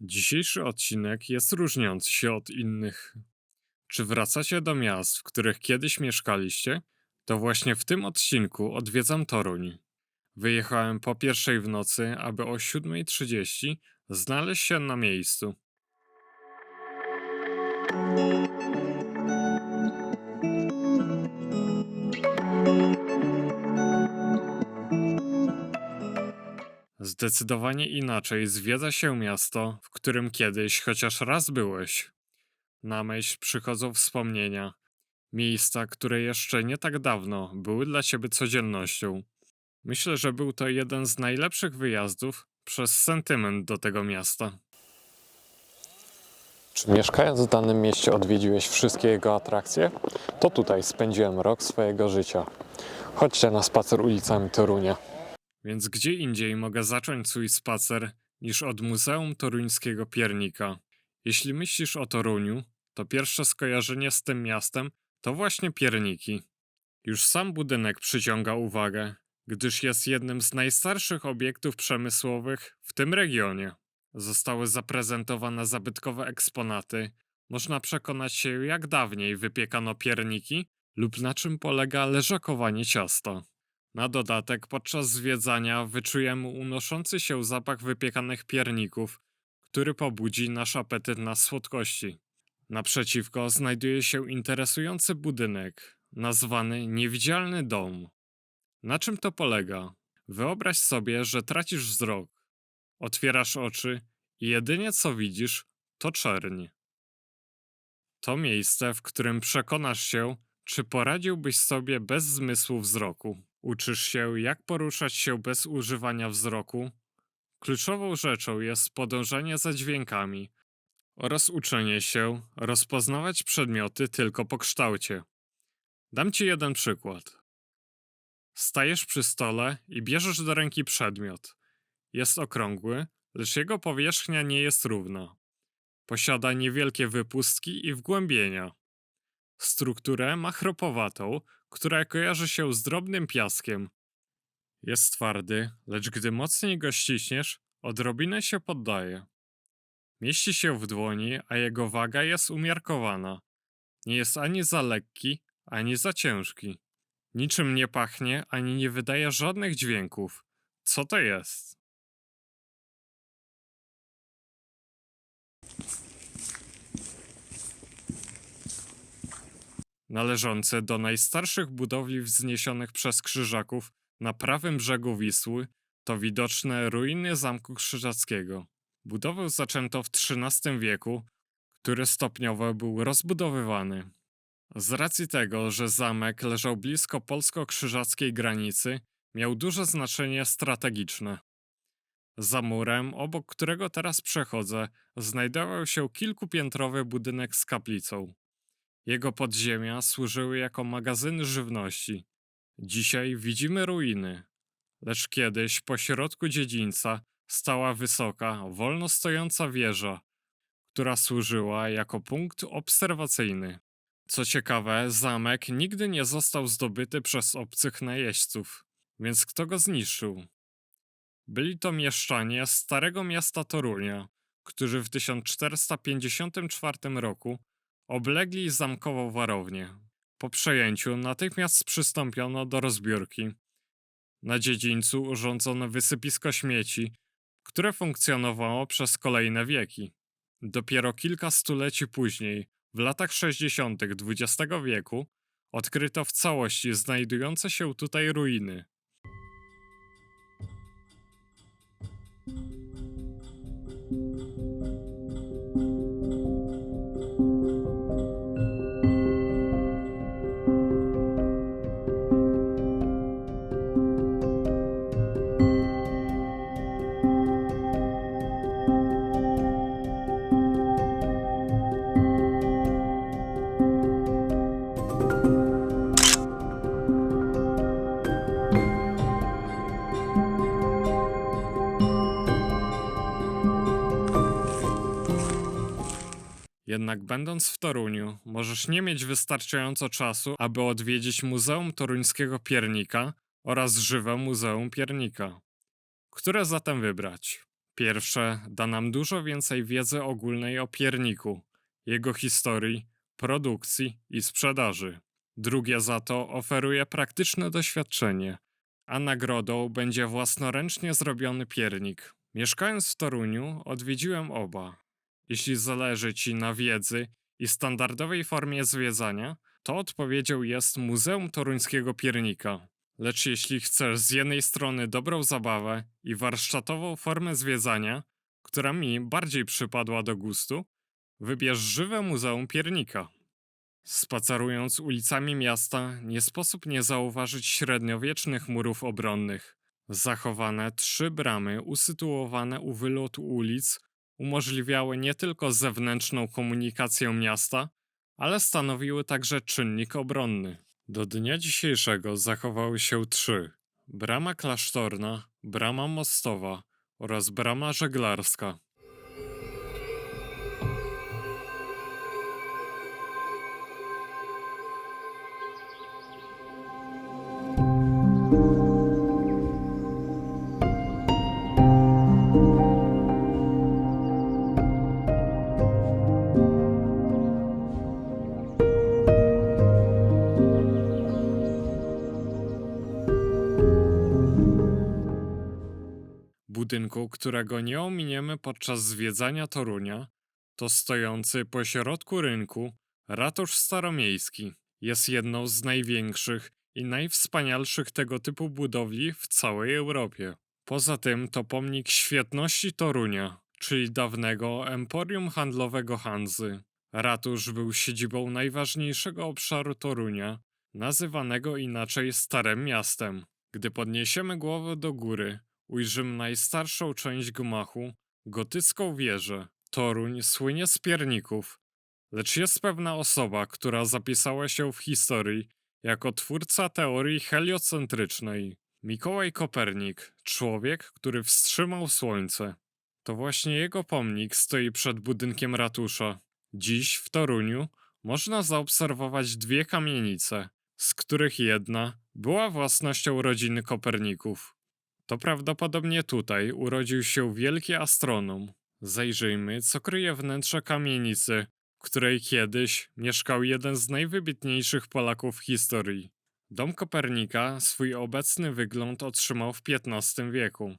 Dzisiejszy odcinek jest różniący się od innych. Czy wracacie do miast, w których kiedyś mieszkaliście? To właśnie w tym odcinku odwiedzam Toruń. Wyjechałem po pierwszej w nocy, aby o 7.30 znaleźć się na miejscu. Zdecydowanie inaczej zwiedza się miasto, w którym kiedyś chociaż raz byłeś. Na myśl przychodzą wspomnienia, miejsca, które jeszcze nie tak dawno były dla ciebie codziennością. Myślę, że był to jeden z najlepszych wyjazdów przez sentyment do tego miasta. Czy mieszkając w danym mieście odwiedziłeś wszystkie jego atrakcje? To tutaj spędziłem rok swojego życia. Chodźcie na spacer ulicami Torunia. Więc gdzie indziej mogę zacząć swój spacer niż od Muzeum Toruńskiego Piernika? Jeśli myślisz o Toruniu, to pierwsze skojarzenie z tym miastem to właśnie pierniki. Już sam budynek przyciąga uwagę, gdyż jest jednym z najstarszych obiektów przemysłowych w tym regionie. Zostały zaprezentowane zabytkowe eksponaty. Można przekonać się, jak dawniej wypiekano pierniki lub na czym polega leżakowanie ciasta. Na dodatek, podczas zwiedzania wyczujemy unoszący się zapach wypiekanych pierników, który pobudzi nasz apetyt na słodkości. Naprzeciwko znajduje się interesujący budynek, nazwany Niewidzialny Dom. Na czym to polega? Wyobraź sobie, że tracisz wzrok. Otwierasz oczy i jedynie co widzisz to czerń. To miejsce, w którym przekonasz się, czy poradziłbyś sobie bez zmysłu wzroku. Uczysz się, jak poruszać się bez używania wzroku. Kluczową rzeczą jest podążanie za dźwiękami oraz uczenie się rozpoznawać przedmioty tylko po kształcie. Dam ci jeden przykład. Stajesz przy stole i bierzesz do ręki przedmiot. Jest okrągły, lecz jego powierzchnia nie jest równa. Posiada niewielkie wypustki i wgłębienia. Strukturę ma chropowatą, która kojarzy się z drobnym piaskiem. Jest twardy, lecz gdy mocniej go ściśniesz, odrobinę się poddaje. Mieści się w dłoni, a jego waga jest umiarkowana. Nie jest ani za lekki, ani za ciężki. Niczym nie pachnie, ani nie wydaje żadnych dźwięków. Co to jest? Należące do najstarszych budowli wzniesionych przez Krzyżaków na prawym brzegu Wisły, to widoczne ruiny Zamku Krzyżackiego. Budowę zaczęto w XIII wieku, który stopniowo był rozbudowywany. Z racji tego, że zamek leżał blisko polsko-krzyżackiej granicy, miał duże znaczenie strategiczne. Za murem, obok którego teraz przechodzę, znajdował się kilkupiętrowy budynek z kaplicą. Jego podziemia służyły jako magazyny żywności. Dzisiaj widzimy ruiny, lecz kiedyś po środku dziedzińca stała wysoka, wolno stojąca wieża, która służyła jako punkt obserwacyjny. Co ciekawe, zamek nigdy nie został zdobyty przez obcych najeźdźców, więc kto go zniszczył? Byli to mieszczanie starego miasta Torunia, którzy w 1454 roku oblegli zamkową warownię. Po przejęciu natychmiast przystąpiono do rozbiórki. Na dziedzińcu urządzono wysypisko śmieci, które funkcjonowało przez kolejne wieki. Dopiero kilka stuleci później, w latach 60. XX wieku, odkryto w całości znajdujące się tutaj ruiny. Jednak będąc w Toruniu, możesz nie mieć wystarczająco czasu, aby odwiedzić Muzeum Toruńskiego Piernika oraz Żywe Muzeum Piernika. Które zatem wybrać? Pierwsze da nam dużo więcej wiedzy ogólnej o pierniku, jego historii, produkcji i sprzedaży. Drugie za to oferuje praktyczne doświadczenie, a nagrodą będzie własnoręcznie zrobiony piernik. Mieszkając w Toruniu, odwiedziłem oba. Jeśli zależy Ci na wiedzy i standardowej formie zwiedzania, to odpowiedzią jest Muzeum Toruńskiego Piernika. Lecz jeśli chcesz z jednej strony dobrą zabawę i warsztatową formę zwiedzania, która mi bardziej przypadła do gustu, wybierz żywe Muzeum Piernika. Spacerując ulicami miasta, nie sposób nie zauważyć średniowiecznych murów obronnych. Zachowane trzy bramy usytuowane u wylotu ulic umożliwiały nie tylko zewnętrzną komunikację miasta, ale stanowiły także czynnik obronny. Do dnia dzisiejszego zachowały się trzy: brama klasztorna, brama mostowa oraz brama żeglarska. Budynku, którego nie ominiemy podczas zwiedzania Torunia, to stojący pośrodku rynku ratusz staromiejski. Jest jedną z największych i najwspanialszych tego typu budowli w całej Europie. Poza tym to pomnik świetności Torunia, czyli dawnego emporium handlowego Hanzy. Ratusz był siedzibą najważniejszego obszaru Torunia, nazywanego inaczej Starym Miastem. Gdy podniesiemy głowę do góry, ujrzymy najstarszą część gmachu, gotycką wieżę. Toruń słynie z pierników, lecz jest pewna osoba, która zapisała się w historii jako twórca teorii heliocentrycznej. Mikołaj Kopernik, człowiek, który wstrzymał słońce. To właśnie jego pomnik stoi przed budynkiem ratusza. Dziś w Toruniu można zaobserwować dwie kamienice, z których jedna była własnością rodziny Koperników. To prawdopodobnie tutaj urodził się wielki astronom. Zajrzyjmy, co kryje wnętrze kamienicy, w której kiedyś mieszkał jeden z najwybitniejszych Polaków w historii. Dom Kopernika swój obecny wygląd otrzymał w XV wieku.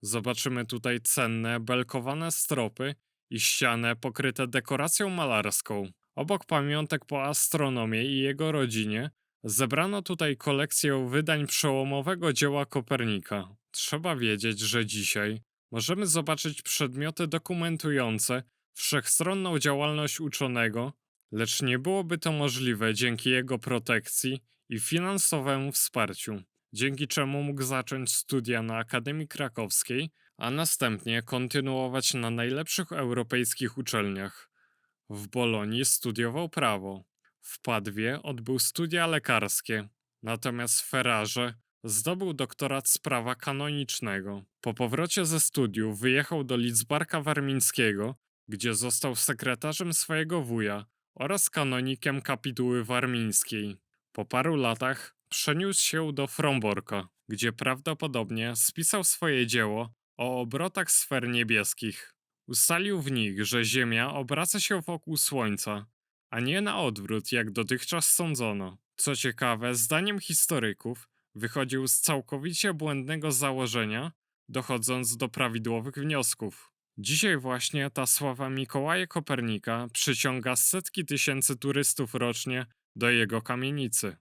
Zobaczymy tutaj cenne, belkowane stropy i ścianę pokryte dekoracją malarską. Obok pamiątek po astronomie i jego rodzinie zebrano tutaj kolekcję wydań przełomowego dzieła Kopernika. Trzeba wiedzieć, że dzisiaj możemy zobaczyć przedmioty dokumentujące wszechstronną działalność uczonego, lecz nie byłoby to możliwe dzięki jego protekcji i finansowemu wsparciu, dzięki czemu mógł zacząć studia na Akademii Krakowskiej, a następnie kontynuować na najlepszych europejskich uczelniach. W Bolonii studiował prawo, w Padwie odbył studia lekarskie, natomiast w Ferrarze zdobył doktorat z prawa kanonicznego. Po powrocie ze studiów wyjechał do Lidzbarka Warmińskiego, gdzie został sekretarzem swojego wuja oraz kanonikiem kapituły warmińskiej. Po paru latach przeniósł się do Fromborka, gdzie prawdopodobnie spisał swoje dzieło o obrotach sfer niebieskich. Ustalił w nich, że Ziemia obraca się wokół Słońca, a nie na odwrót, jak dotychczas sądzono. Co ciekawe, zdaniem historyków, wychodził z całkowicie błędnego założenia, dochodząc do prawidłowych wniosków. Dzisiaj właśnie ta sława Mikołaja Kopernika przyciąga setki tysięcy turystów rocznie do jego kamienicy.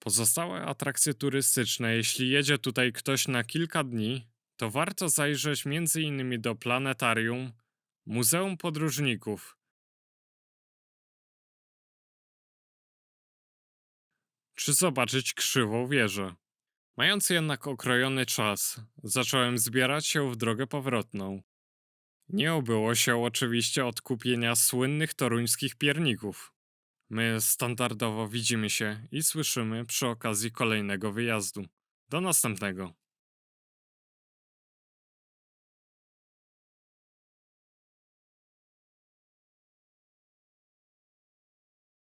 Pozostałe atrakcje turystyczne, jeśli jedzie tutaj ktoś na kilka dni, to warto zajrzeć m.in. do planetarium, Muzeum Podróżników, czy zobaczyć krzywą wieżę. Mając jednak okrojony czas, zacząłem zbierać się w drogę powrotną. Nie obyło się oczywiście od kupienia słynnych toruńskich pierników. My standardowo widzimy się i słyszymy przy okazji kolejnego wyjazdu. Do następnego.